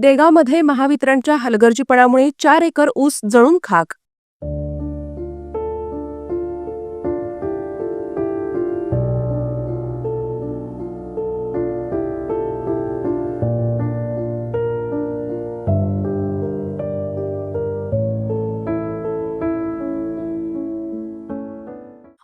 देगावमध्ये महावितरणच्या हलगर्जीपणामुळे चार एकर ऊस जळून खाक.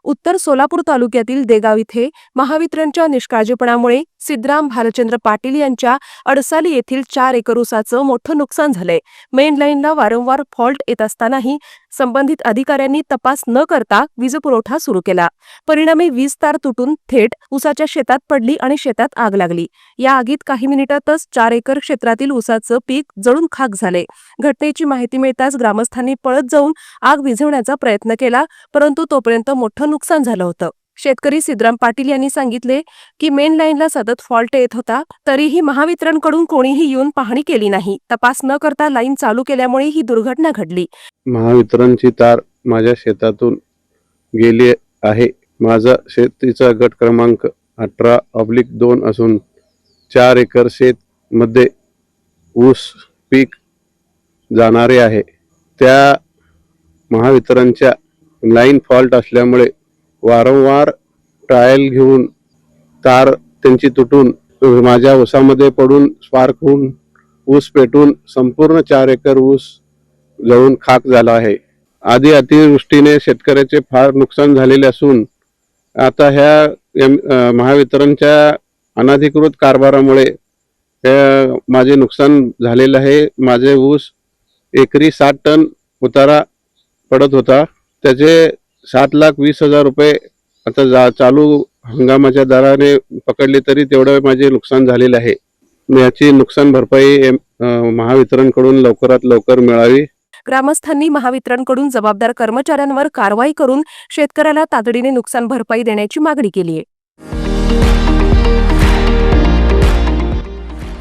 उत्तर सोलापूर तालुक्यातील देगाव इथे महावितरणच्या निष्काळजीपणामुळे सिद्धराम भालचंद्र पाटील यांच्या अडसाली येथील चार एकर ऊसाचं मोठं नुकसान झालंय. मेन लाईनला वारंवार फॉल्ट येत असतानाही संबंधित अधिकाऱ्यांनी तपास न करता वीजपुरवठा सुरू केला. परिणामी वीज तार तुटून थेट ऊसाच्या शेतात पडली आणि शेतात आग लागली. या आगीत काही मिनिटातच चार एकर क्षेत्रातील ऊसाचं पीक जळून खाक झाले. घटनेची माहिती मिळताच ग्रामस्थांनी पळत जाऊन आग विझवण्याचा प्रयत्न केला परंतु तोपर्यंत मोठं नुकसान झालं होतं. शेतकरी सिद्धराम पाटील यांनी सांगितले की मेन लाईनला सतत फॉल्ट येत होता तरीही महावितरणकडून कोणीही येऊन पाहणी केली नाही. तपास न करता लाईन चालू केल्यामुळे ही दुर्घटना घडली. महावितरणची तार माझ्या शेतातून गेली आहे. माझा शेतीचा गट क्रमांक अठरा ऑब्लिक दोन असून चार एकर शेत मध्ये ऊस पीक जाणारे आहे. त्या महावितरणच्या लाईन फॉल्ट असल्यामुळे वारंवार ट्रायल घेऊन तार त्यांची तुटून माझ्या ऊसामध्ये पडून स्पार्क होऊन ऊस पेटून संपूर्ण चार एकर ऊस जळून खाक झाला आहे. आधी अतिवृष्टीने शेतकऱ्याचे फार नुकसान झालेले असून आता ह्या महावितरणच्या अनाधिकृत कारभारामुळे माझे नुकसान झालेलं आहे. माझे ऊस एकरी साठ टन उतारा पडत होता. त्याचे सात लाख वीस हजार रुपये आता जा चालू हंगामाच्या दराने पकडले तरी तेवढं माझे नुकसान झालेलं आहे. याची नुकसान भरपाई महावितरणकडून लवकरात लवकर मिळावी. ग्रामस्थांनी महावितरणकडून जबाबदार कर्मचाऱ्यांवर कारवाई करून शेतकऱ्याला तातडीने नुकसान भरपाई देण्याची मागणी केली आहे.